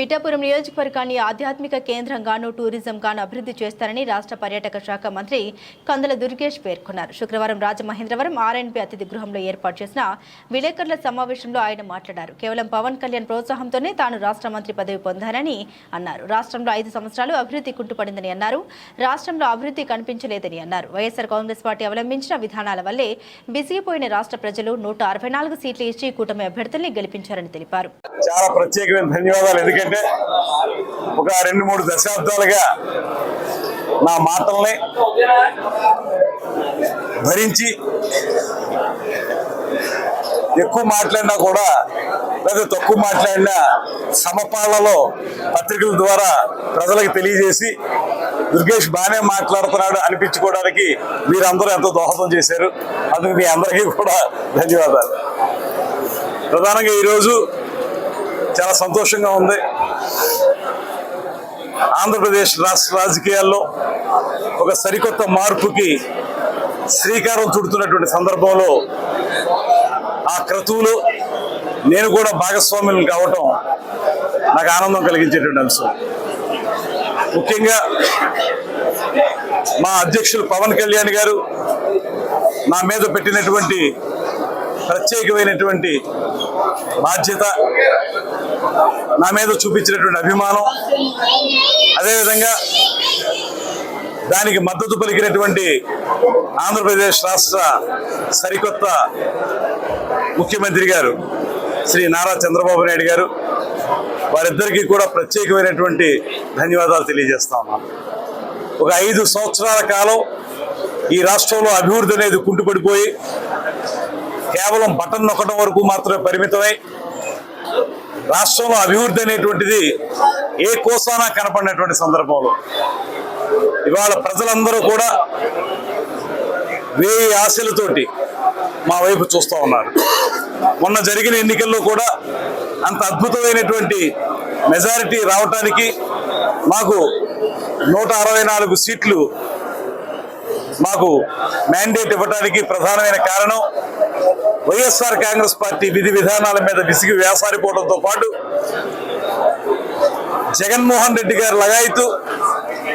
పిఠాపురం నియోజకవర్గాన్ని ఆధ్యాత్మిక కేంద్రంగాను టూరిజంగాను అభివృద్ధి చేస్తారని రాష్ట్ర పర్యాటక శాఖ మంత్రి కందుల దుర్గేష్ పేర్కొన్నారు. శుక్రవారం రాజమహేంద్రవరం ఆర్ఎన్బి అతిథి గృహంలో ఏర్పాటు చేసిన విలేకరుల సమావేశంలో ఆయన మాట్లాడారు. కేవలం పవన్ కళ్యాణ్ ప్రోత్సాహంతోనే తాను రాష్ట్ర మంత్రి పదవి పొందానని అన్నారు. రాష్ట్రంలో ఐదు సంవత్సరాలు అభివృద్ధి కుంటుపడిందని అన్నారు. రాష్ట్రంలో అభివృద్ధి కనిపించలేదని అన్నారు. వైఎస్ఆర్ కాంగ్రెస్ పార్టీ అవలంబించిన విధానాల వల్లే బిసిగిపోయిన రాష్ట్ర ప్రజలు నూట అరవై నాలుగు సీట్లు ఇచ్చి కూటమి అభ్యర్థుల్ని గెలిపించారని తెలిపారు. చాలా ప్రత్యేకమైన ధన్యవాదాలు. ఎందుకంటే ఒక రెండు మూడు దశాబ్దాలుగా నా మాటల్ని భరించి ఎక్కువ మాట్లాడినా కూడా లేదా తక్కువ మాట్లాడినా సమపాలలో పత్రికల ద్వారా ప్రజలకు తెలియజేసి దుర్గేష్ బాగానే మాట్లాడుతున్నాడు అనిపించుకోవడానికి మీరందరూ ఎంతో దోహదం చేశారు. అందుకు మీ అందరికీ కూడా ధన్యవాదాలు. ప్రధానంగా ఈరోజు చాలా సంతోషంగా ఉంది. ఆంధ్రప్రదేశ్ రాష్ట్ర రాజకీయాల్లో ఒక సరికొత్త మార్పుకి శ్రీకారం చుడుతున్నటువంటి సందర్భంలో ఆ క్రతువులో నేను కూడా భాగస్వామ్యం కావటం నాకు ఆనందం కలిగించేటువంటి అంశం. ముఖ్యంగా మా అధ్యక్షులు పవన్ కళ్యాణ్ గారు నా మీద పెట్టినటువంటి ప్రత్యేకమైనటువంటి బాధ్యత నా మీద చూపించినటువంటి అభిమానం. అదేవిధంగా దానికి మద్దతు పలికినటువంటి ఆంధ్రప్రదేశ్ రాష్ట్ర సరికొత్త ముఖ్యమంత్రి గారు శ్రీ నారా చంద్రబాబు నాయుడు గారు వారిద్దరికీ కూడా ప్రత్యేకమైనటువంటి ధన్యవాదాలు తెలియజేస్తా ఉన్నాను ఒక ఐదు సంవత్సరాల కాలం ఈ రాష్ట్రంలో అభివృద్ధి అనేది కుంటుపడిపోయి కేవలం బటన్ నొక్కడం వరకు మాత్రమే పరిమితమై రాష్ట్రంలో అభివృద్ధి అనేటువంటిది ఏ కోసానా కనపడినటువంటి సందర్భంలో. ఇవాళ ప్రజలందరూ కూడా వేయి ఆశలతోటి మా వైపు చూస్తూ ఉన్నారు. మొన్న జరిగిన ఎన్నికల్లో కూడా అంత అద్భుతమైనటువంటి మెజారిటీ రావటానికి మాకు నూట అరవై నాలుగు సీట్లు మాకు మ్యాండేట్ ఇవ్వడానికి ప్రధానమైన కారణం వైఎస్ఆర్ కాంగ్రెస్ పార్టీ విధి విధానాల మీద విసిగి వేసారిపోవడంతో పాటు జగన్మోహన్ రెడ్డి గారు లగాయితూ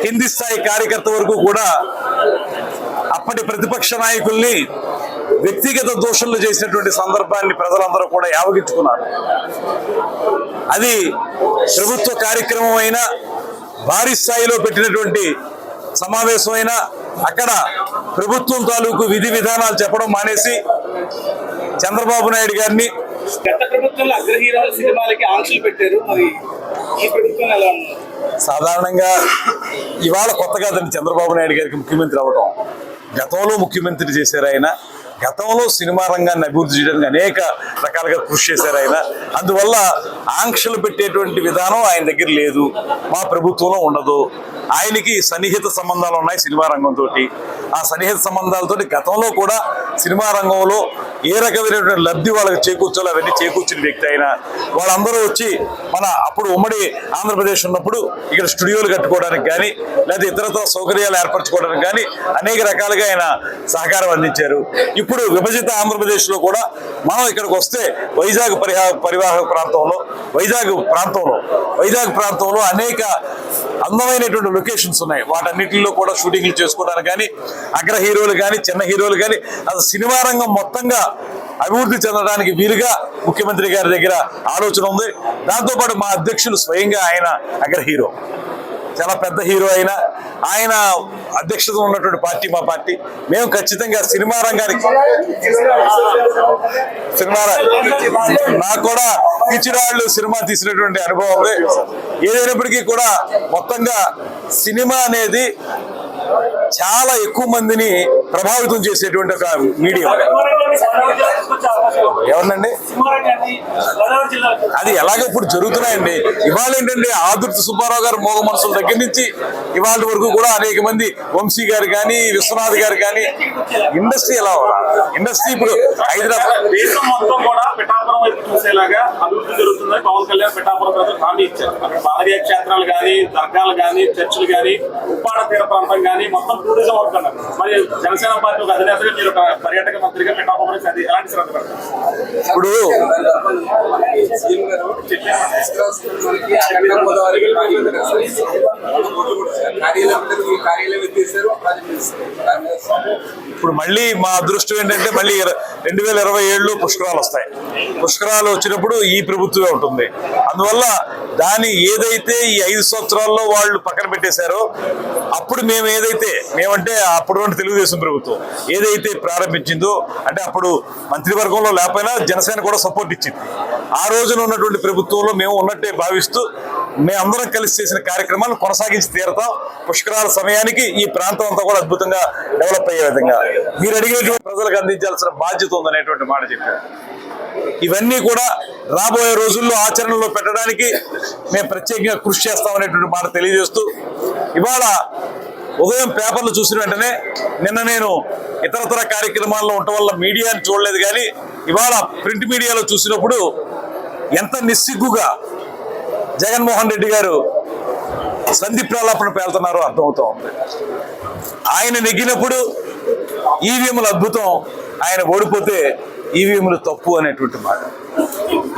కింది స్థాయి కార్యకర్త వరకు కూడా అప్పటి ప్రతిపక్ష నాయకుల్ని వ్యక్తిగత దోషులు చేసినటువంటి సందర్భాన్ని ప్రజలందరూ కూడా యావగించుకున్నారు. అది ప్రభుత్వ కార్యక్రమం అయినా భారీ స్థాయిలో పెట్టినటువంటి సమావేశమైనా అక్కడ ప్రభుత్వం తాలూకు విధి విధానాలు చెప్పడం మానేసి చంద్రబాబు నాయుడు గారిని గత ప్రభుత్వంలో అగ్రహీరోల సినిమాలకి ఆంక్షలు పెట్టారు. మరి ఈ ప్రభుత్వం ఎలా సాధారణంగా ఇవాళ కొత్తగా అతను చంద్రబాబు నాయుడు గారికి ముఖ్యమంత్రి అవ్వడం గతంలో ముఖ్యమంత్రి చేశారు ఆయన. గతంలో సినిమా రంగాన్ని అభివృద్ధి చేయడానికి అనేక రకాలుగా కృషి చేశారు ఆయన. అందువల్ల ఆంక్షలు పెట్టేటువంటి విధానం ఆయన దగ్గర లేదు. మా ప్రభుత్వంలో ఉండదు. ఆయనకి సన్నిహిత సంబంధాలు ఉన్నాయి సినిమా రంగంతో ఆ సన్నిహిత సంబంధాలతో గతంలో కూడా సినిమా రంగంలో ఏ రకమైనటువంటి లబ్ధి వాళ్ళకి చేకూర్చాలో అవన్నీ చేకూర్చిన వ్యక్తి అయినా వాళ్ళందరూ వచ్చి మన అప్పుడు ఉమ్మడి ఆంధ్రప్రదేశ్ ఉన్నప్పుడు ఇక్కడ స్టూడియోలు కట్టుకోవడానికి కానీ లేదా ఇతరత్ర సౌకర్యాలు ఏర్పరచుకోవడానికి కానీ అనేక రకాలుగా ఆయన సహకారం అందించారు. ఇప్పుడు విభజిత ఆంధ్రప్రదేశ్లో కూడా మనం ఇక్కడికి వస్తే వైజాగ్ పరిహా పరివాహక ప్రాంతంలో వైజాగ్ ప్రాంతంలో వైజాగ్ ప్రాంతంలో అనేక అందమైనటువంటి లొకేషన్స్ ఉన్నాయి. వాటన్నిటిలో కూడా షూటింగ్లు చేసుకోవడానికి కానీ అగ్ర హీరోలు కానీ చిన్న హీరోలు కానీ అసలు సినిమా రంగం మొత్తంగా అభివృద్ధి చెందడానికి వీలుగా ముఖ్యమంత్రి గారి దగ్గర ఆలోచన ఉంది. దాంతోపాటు మా అధ్యక్షులు స్వయంగా ఆయన అగ్ర హీరో. చాలా పెద్ద హీరో అయిన ఆయన అధ్యక్షత ఉన్నటువంటి పార్టీ మా పార్టీ. మేము ఖచ్చితంగా సినిమా రంగానికి సినిమా నాకు కూడా పిచ్చిరాళ్ళు సినిమా తీసినటువంటి అనుభవం ఉంది. ఏదైనప్పటికీ కూడా మొత్తంగా సినిమా అనేది చాలా ఎక్కువ మందిని ప్రభావితం చేసేటువంటి ఒక మీడియం. ఎవరినండి? అది ఎలాగ ఇప్పుడు జరుగుతున్నాయండి. ఇవాళ ఏంటంటే ఆదుర్తి సుబ్బారావు గారు మోగ మనసుల దగ్గర నుంచి ఇవాళ వరకు కూడా అనేక మంది వంశీ గారు కానీ విశ్వనాథ్ గారు కానీ ఇండస్ట్రీ ఎలా ఇండస్ట్రీ ఇప్పుడు హైదరాబాద్ దేశం మొత్తం కూడా పిఠాపురం వైపు చూసేలాగా అభివృద్ధి జరుగుతుందని పవన్ కళ్యాణ్ పిఠాపురం ప్రజలు హామీ ఇచ్చారు. అక్కడ క్షేత్రాలు కానీ దర్గాలు కానీ చర్చిలు కానీ ఉప్పాడ తీర ప్రాంతం కానీ కానీ మొత్తం టూరిజం అవుతున్నారు మరి జనసేన పార్టీ ఒక అధినేతగా మీరు ఒక పర్యాటక మంత్రిగా మీ టాప్ అది ఎలాంటి శ్రద్ధ పెడతారు? ఇప్పుడు ఇప్పుడు మళ్ళీ మా అదృష్టం ఏంటంటే మళ్ళీ రెండు వేల ఇరవై ఏడులో పుష్కరాలు వస్తాయి. పుష్కరాలు వచ్చినప్పుడు ఈ ప్రభుత్వమే ఉంటుంది. అందువల్ల దాని ఏదైతే ఈ ఐదు సంవత్సరాల్లో వాళ్ళు పక్కన పెట్టేశారో అప్పుడు మేము ఏదైతే మేమంటే అప్పుడు తెలుగుదేశం ప్రభుత్వం ఏదైతే ప్రారంభించిందో అంటే అప్పుడు మంత్రివర్గంలో లేకపోయినా జనసేన కూడా సపోర్ట్ ఇచ్చింది. ఆ రోజున ఉన్నటువంటి ప్రభుత్వంలో మేము ఉన్నట్టే భావిస్తూ మేమందరం కలిసి చేసిన కార్యక్రమాలను కొనసాగించి తీరతాం. పుష్కరాల సమయానికి ఈ ప్రాంతం అంతా కూడా అద్భుతంగా డెవలప్ అయ్యే విధంగా. మీరు అడిగినటువంటి ప్రజలకు అందించాల్సిన బాధ్యత ఉందనేటువంటి మాట చెప్పారు. ఇవన్నీ కూడా రాబోయే రోజుల్లో ఆచరణలో పెట్టడానికి మేము ప్రత్యేకంగా కృషి చేస్తామనేటువంటి మాట తెలియజేస్తూ ఇవాళ ఉదయం పేపర్లు చూసిన వెంటనే నిన్న నేను ఇతరతర కార్యక్రమాల్లో ఉండటం వల్ల మీడియాని చూడలేదు కానీ ఇవాళ ప్రింట్ మీడియాలో చూసినప్పుడు ఎంత నిస్సిగ్గుగా జగన్మోహన్ రెడ్డి గారు సంధి ప్రలాపన పేలుతున్నారో అర్థమవుతా ఉంది. ఆయన నెగ్గినప్పుడు ఈవీఎంలు అద్భుతం ఆయన ఓడిపోతే ఈవీఎంలు తప్పు అనేటువంటి మాట.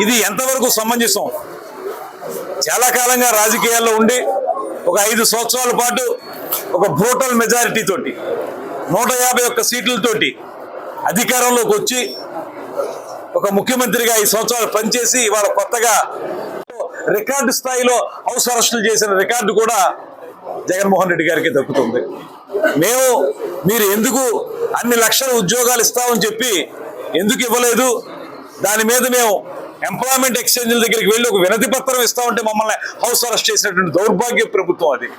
ఇది ఎంతవరకు సమంజసం? చాలా కాలంగా రాజకీయాల్లో ఉండి ఒక ఐదు సంవత్సరాల పాటు ఒక బ్రోటల్ మెజారిటీ తోటి నూట యాభై ఒక్క సీట్లతోటి అధికారంలోకి వచ్చి ఒక ముఖ్యమంత్రిగా ఈ సంవత్సరాలు పనిచేసి ఇవాళ కొత్తగా రికార్డు స్థాయిలో హౌస్ అరెస్టులు చేసిన రికార్డు కూడా జగన్మోహన్ రెడ్డి గారికి దక్కుతుంది. మేము మీరు ఎందుకు అన్ని లక్షల ఉద్యోగాలు ఇస్తామని చెప్పి ఎందుకు ఇవ్వలేదు? దాని మీద మేము ఎంప్లాయ్మెంట్ ఎక్స్చేంజ్ల దగ్గరికి వెళ్ళి ఒక వినతి పత్రం ఇస్తామంటే మమ్మల్ని హౌస్ అరెస్ట్ చేసినటువంటి దౌర్భాగ్య ప్రభుత్వం అది.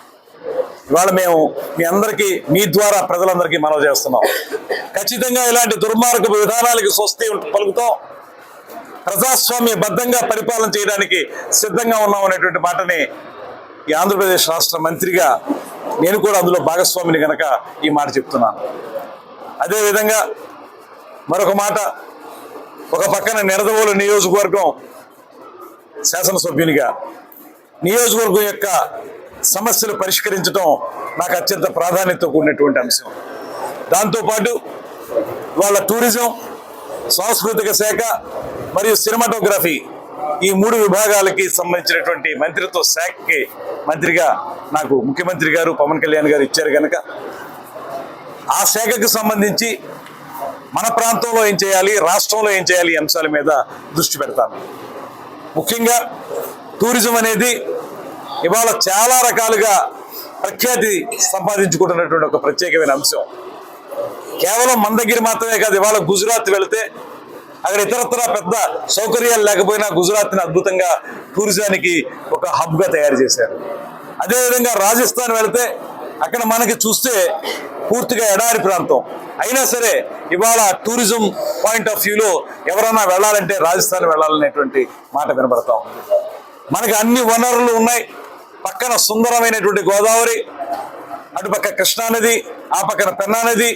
ఇవాళ మేము మీ అందరికీ మీ ద్వారా ప్రజలందరికీ మనవి చేస్తున్నాం. ఖచ్చితంగా ఇలాంటి దుర్మార్గపు విధానాలకి స్వస్తి పలుకుతాం ప్రజాస్వామ్య బద్ధంగా పరిపాలన చేయడానికి సిద్ధంగా ఉన్నాం అనేటువంటి మాటని ఈ ఆంధ్రప్రదేశ్ రాష్ట్ర మంత్రిగా నేను కూడా అందులో భాగస్వామిని గనక ఈ మాట చెప్తున్నాను. అదేవిధంగా మరొక మాట ఒక పక్కన నిడదవోలు నియోజకవర్గం శాసనసభ్యునిగా నియోజకవర్గం యొక్క సమస్యలు పరిష్కరించడం నాకు అత్యంత ప్రాధాన్యత కూడినటువంటి అంశం. దాంతోపాటు వాళ్ళ టూరిజం సాంస్కృతిక శాఖ మరియు సినిమాటోగ్రఫీ ఈ మూడు విభాగాలకి సంబంధించినటువంటి మంత్రిత్వ శాఖకి మంత్రిగా నాకు ముఖ్యమంత్రి గారు పవన్ కళ్యాణ్ గారు ఇచ్చారు కనుక ఆ శాఖకు సంబంధించి మన ప్రాంతంలో ఏం చేయాలి రాష్ట్రంలో ఏం చేయాలి అంశాల మీద దృష్టి పెడతాను. ముఖ్యంగా టూరిజం అనేది ఇవాళ చాలా రకాలుగా ప్రఖ్యాతి సంపాదించుకుంటున్నటువంటి ఒక ప్రత్యేకమైన అంశం. కేవలం మన దగ్గర మాత్రమే కాదు ఇవాళ గుజరాత్ వెళితే అక్కడ ఇతరత్ర పెద్ద సౌకర్యాలు లేకపోయినా గుజరాత్ని అద్భుతంగా టూరిజానికి ఒక హబ్గా తయారు చేశారు. అదేవిధంగా రాజస్థాన్ వెళితే అక్కడ మనకి చూస్తే పూర్తిగా ఎడారి ప్రాంతం. అయినా సరే ఇవాళ టూరిజం పాయింట్ ఆఫ్ వ్యూలో ఎవరైనా వెళ్ళాలంటే రాజస్థాన్ వెళ్ళాలనేటువంటి మాట వినబడతా ఉంది. మనకి అన్ని వనరులు ఉన్నాయి. పక్కన సుందరమైనటువంటి గోదావరి అటుపక్క కృష్ణానది ఆ పక్కన పెన్నా నది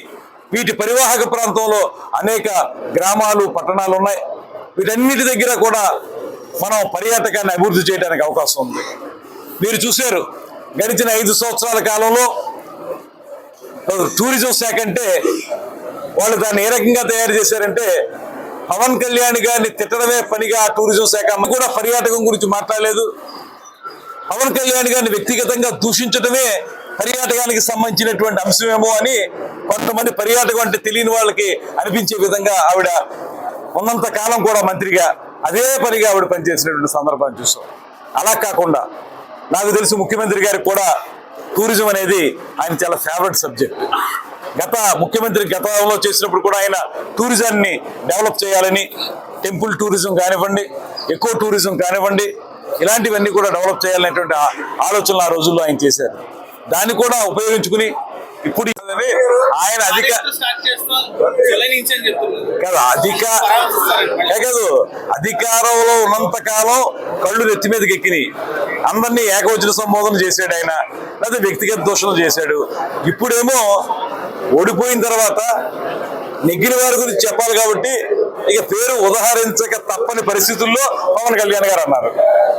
వీటి పరివాహక ప్రాంతంలో అనేక గ్రామాలు పట్టణాలు ఉన్నాయి. వీటన్నిటి దగ్గర కూడా మనం పర్యాటకాన్ని అభివృద్ధి చేయడానికి అవకాశం ఉంది. మీరు చూశారు గడిచిన ఐదు సంవత్సరాల కాలంలో టూరిజం శాఖ అంటే వాళ్ళు దాన్ని ఏ రకంగా తయారు చేశారంటే పవన్ కళ్యాణ్ గారిని తిట్టడమే పనిగా టూరిజం శాఖ. కూడా పర్యాటకం గురించి మాట్లాడలేదు. పవన్ కళ్యాణ్ గారిని వ్యక్తిగతంగా దూషించడమే పర్యాటకానికి సంబంధించినటువంటి అంశమేమో అని కొంతమంది పర్యాటకం అంటే తెలియని వాళ్ళకి అనిపించే విధంగా ఆవిడ ఉన్నంత కాలం కూడా మంత్రిగా అదే పనిగా ఆవిడ పనిచేసినటువంటి సందర్భాన్ని చూస్తాం. అలా కాకుండా నాకు తెలిసి ముఖ్యమంత్రి గారికి కూడా టూరిజం అనేది ఆయన చాలా ఫేవరెట్ సబ్జెక్ట్ గత ముఖ్యమంత్రి గతంలో చేసినప్పుడు కూడా ఆయన టూరిజాన్ని డెవలప్ చేయాలని టెంపుల్ టూరిజం కానివ్వండి ఎక్కువ టూరిజం కానివ్వండి ఇలాంటివన్నీ కూడా డెవలప్ చేయాలనేటువంటి ఆలోచనలు ఆ రోజుల్లో ఆయన చేశారు. దాన్ని కూడా ఉపయోగించుకుని ఇప్పుడు ఆయన అధిక కాదు అధిక కాదు అధికారంలో ఉన్నంత కాలం కళ్ళు నెత్తి మీదకి ఎక్కినాయి అందరినీ ఏకవచన సంబోధన చేశాడు ఆయన లేదా వ్యక్తిగత దోషణలు చేశాడు. ఇప్పుడేమో ఓడిపోయిన తర్వాత నెగ్గిన వారి గురించి చెప్పాలి కాబట్టి ఇక పేరు ఉదహరించక తప్పని పరిస్థితుల్లో పవన్ కళ్యాణ్ గారు అన్నారు.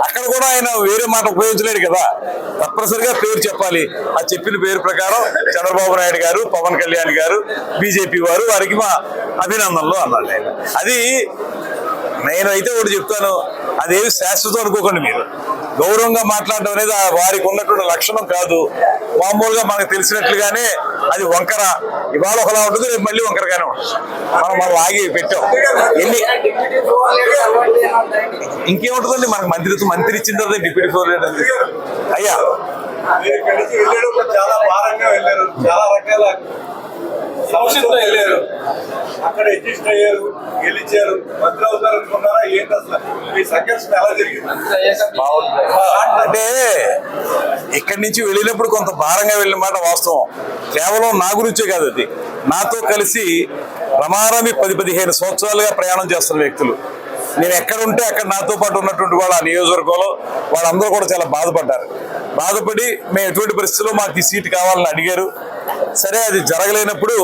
అక్కడ కూడా ఆయన వేరే మాట ఉపయోగించలేడు కదా. తప్పనిసరిగా పేరు చెప్పాలి. ఆ చెప్పిన పేరు ప్రకారం చంద్రబాబు నాయుడు గారు పవన్ కళ్యాణ్ గారు బీజేపీ వారు వారికి మా అభినందనలు అన్నాడు ఆయన. అది నేనైతే ఒకటి చెప్తాను. అదేమి శాశ్వతం అనుకోకండి మీరు. గౌరవంగా మాట్లాడడం అనేది ఆ వారికి ఉన్నటువంటి లక్షణం కాదు. మామూలుగా మనకు తెలిసినట్లుగానే అది వంకర. ఇవాళ ఒకలా ఉంటుంది రేపు మళ్ళీ వంకరగానే ఉంటుంది. మనం మనం ఆగి పెట్టాం. ఎన్ని? ఇంకేముంటుందండి? మనకు మంత్రి మంత్రి ఇచ్చిన తర్వాత డిప్యూటీ ఫోర్ అయ్యా. చాలా భారంగా వెళ్ళారు. చాలా రకాల సమస్యలతో వెళ్ళారు. అక్కడ అడ్జస్ట్ అయ్యారు గెలిచారు. మంత్రి అవుతారు అనుకున్నారా? ఏంటి అసలు? మీ సంఘర్షణ ఎలా జరిగింది? అంటే ఇక్కడి నుంచి వెళ్ళినప్పుడు కొంత భారంగా వెళ్ళిన మాట వాస్తవం. కేవలం నా గురించే కాదు అది. నాతో కలిసి రమారమి పది పదిహేను సంవత్సరాలుగా ప్రయాణం చేస్తున్న వ్యక్తులు. నేను ఎక్కడ ఉంటే అక్కడ నాతో పాటు ఉన్నటువంటి వాళ్ళ ఆ నియోజకవర్గంలో వాళ్ళందరూ కూడా చాలా బాధపడ్డారు. బాధపడి మేము ఎటువంటి పరిస్థితుల్లో మాకు ఈ సీట్ కావాలని అడిగారు. సరే అది జరగలేనప్పుడు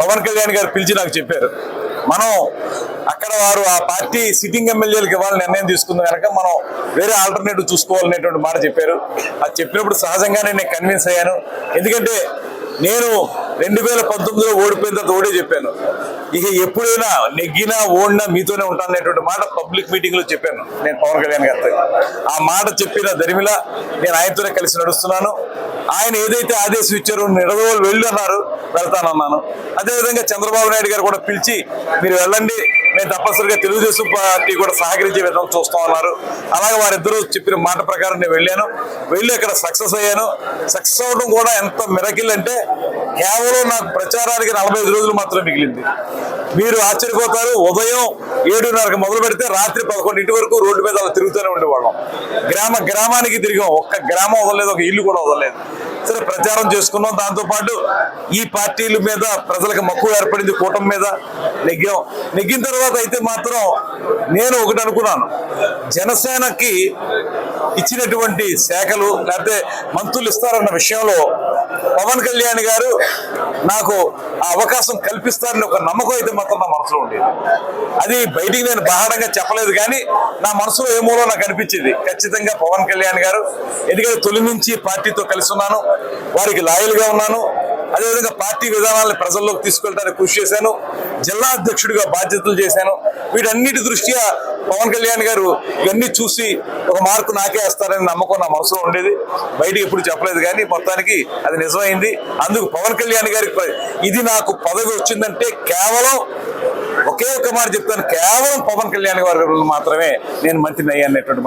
పవన్ కళ్యాణ్ గారు పిలిచి నాకు చెప్పారు. మనం అక్కడ వారు ఆ పార్టీ సిట్టింగ్ ఎమ్మెల్యేలకు ఇవ్వాలని నిర్ణయం తీసుకుంది కనుక మనం వేరే ఆల్టర్నేటివ్ చూసుకోవాలనేటువంటి మాట చెప్పారు. అది చెప్పినప్పుడు సహజంగానే నేను కన్విన్స్ అయ్యాను. ఎందుకంటే నేను రెండు వేల పంతొమ్మిదిలో ఓడిపోయిన తర్వాత ఓడే చెప్పాను. ఇక ఎప్పుడైనా నెగ్గినా ఓడినా మీతోనే ఉంటాననేటువంటి మాట పబ్లిక్ మీటింగ్లో చెప్పాను నేను పవన్ కళ్యాణ్ గారితో. ఆ మాట చెప్పిన దరిమిల నేను ఆయనతోనే కలిసి నడుస్తున్నాను. ఆయన ఏదైతే ఆదేశం ఇచ్చారో నిడదోలు వెళ్ళి అన్నారు వెళ్తానన్నాను. అదేవిధంగా చంద్రబాబు నాయుడు గారు కూడా పిలిచి మీరు వెళ్ళండి మేము తప్పనిసరిగా తెలుగుదేశం పార్టీ కూడా సహకరించే విధంగా చూస్తాం అన్నారు అలాగే వారిద్దరూ చెప్పిన మాట ప్రకారం నేను వెళ్ళాను. వెళ్ళి అక్కడ సక్సెస్ అయ్యాను. సక్సెస్ అవ్వడం కూడా ఎంత మిరకిల్ అంటే కేవలం నాకు ప్రచారానికి నలభై ఐదు రోజులు మాత్రమే మిగిలింది. మీరు ఆశ్చర్యపోతారు ఉదయం ఏడున్నరకు మొదలు పెడితే రాత్రి పదకొండింటి వరకు రోడ్డు మీద అలా తిరుగుతూనే ఉండేవాళ్ళం. గ్రామ గ్రామానికి తిరిగాం. ఒక్క గ్రామం వదలలేదు ఒక ఇల్లు కూడా వదలలేదు. సరే ప్రచారం చేసుకున్నాం. దాంతో పాటు ఈ పార్టీల మీద ప్రజలకు మక్కువ ఏర్పడింది కూటమి మీద నెగ్గాం. నెగ్గిన తర్వాత అయితే మాత్రం నేను ఒకటి అనుకున్నాను. జనసేనకి ఇచ్చినటువంటి శాఖలు లేకపోతే మంత్రులు ఇస్తారన్న విషయంలో పవన్ కళ్యాణ్ గారు నాకు ఆ అవకాశం కల్పిస్తారని ఒక నమ్మకం అయితే మాత్రం నా మనసులో ఉండేది. అది బయటికి నేను బాహారంగా చెప్పలేదు కానీ నా మనసులో ఏమోలో నాకు అనిపించింది. ఖచ్చితంగా పవన్ కళ్యాణ్ గారు ఎందుకంటే తొలి నుంచి పార్టీతో కలిసి ఉన్నాను వారికి లాయల్గా ఉన్నాను అదేవిధంగా పార్టీ విధానాలను ప్రజల్లోకి తీసుకెళ్ళడానికి కృషి చేశాను. జిల్లా అధ్యక్షుడిగా బాధ్యతలు చేశాను. వీటన్నిటి దృష్ట్యా పవన్ కళ్యాణ్ గారు ఇవన్నీ చూసి ఒక మార్కు నాకే వేస్తారని నమ్మకం నా మనసులో ఉండేది. బయటికి ఎప్పుడు చెప్పలేదు కానీ మొత్తానికి అది నిజమైంది. అందుకు పవన్ కళ్యాణ్ గారికి ఇది నాకు పదవి వచ్చిందంటే కేవలం ఒకే ఒక మాట చెప్తాను. కేవలం పవన్ కళ్యాణ్ గారి మాత్రమే నేను మంత్రిని అయ్యానటువంటి